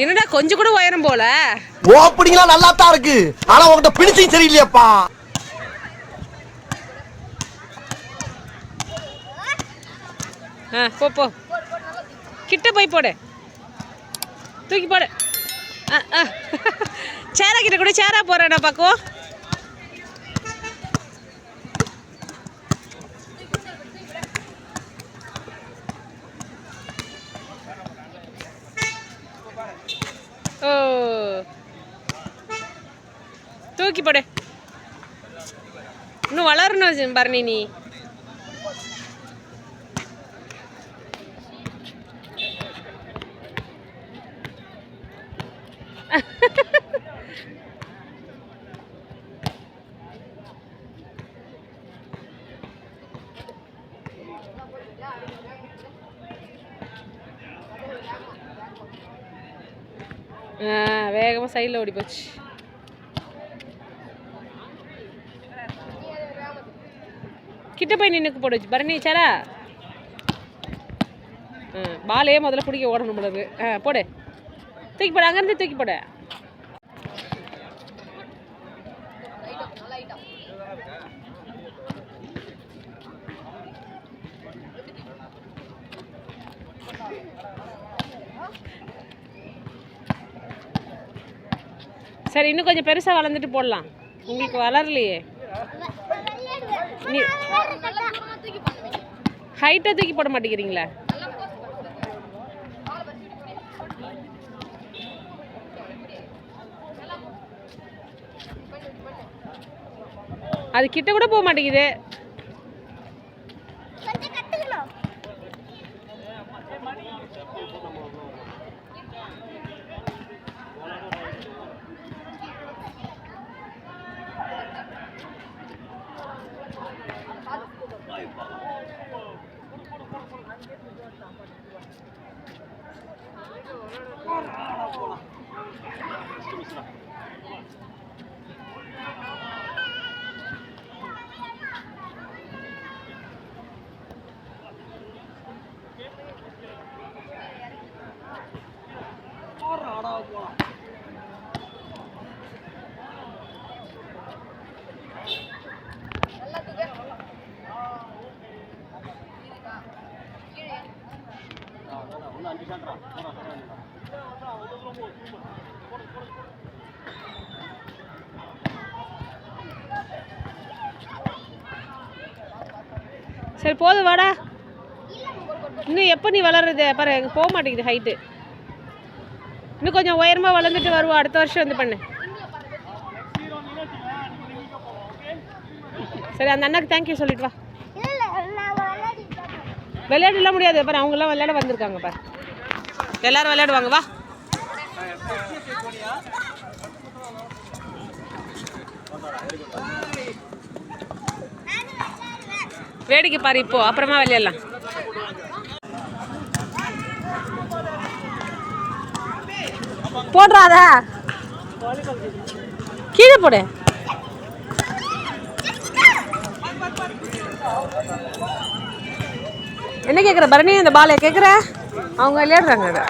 என்னடா கொஞ்சம் கூட உயரம் போல? ஓப்பனிங்லாம் நல்லா தான் இருக்கு. ஆனா உங்ககிட்ட பிடிச்சும் சரியில்லையாப்பா. ஆ போ போ. கிட்ட போய் போடு. தூக்கி போடு. ஆ ஆ. சேரா கிட்ட கூட சேரா போறேடா பாக்கோ தூக்கி போடு இன்னும் வளரணும் பரணி நீ ஆ வேகமாக சைடில் ஓடி போச்சு கிட்ட போய் நின்னுக்கு போடு பரணி சாரா ஆ பாலே முதல்ல பிடிக்க ஓடணும் போலது ஆ போடு. தூக்கி போடு அங்கேருந்து தூக்கி போடு. சரி இன்னும் கொஞ்சம் பெருசாக வளர்ந்துட்டு போடலாம். உங்களுக்கு வளரலையே. நீ ஹைட்டாக தூக்கி போட மாட்டேங்கிறீங்களா? அது கிட்ட கூட போக மாட்டேங்குது. 够了是不是 சரி போதும் வாடா. இன்னும் எப்போ நீ வளருது பாரு எங்கே போக மாட்டேங்குது ஹைட்டு இன்னும் கொஞ்சம் உயரமாக வளர்ந்துட்டு வருவோம் அடுத்த வருஷம் வந்து பண்ணு. சரி அந்த அண்ணாக்கு தேங்க்யூ சொல்லிட்டு வா. விளையாடலாம் முடியாது. பாரு அவங்களாம் விளையாட வந்திருக்காங்க பாரு. எல்லாரும் விளையாடுவாங்க. வா. வேடிக்கை பாரு இப்போ. அப்புறமா விளையாடலாம். போடுறாத கீழே போடு. என்ன கேட்குற பரணி இந்த பாலை கேட்குற அவங்க விளையாடுறாங்க அதை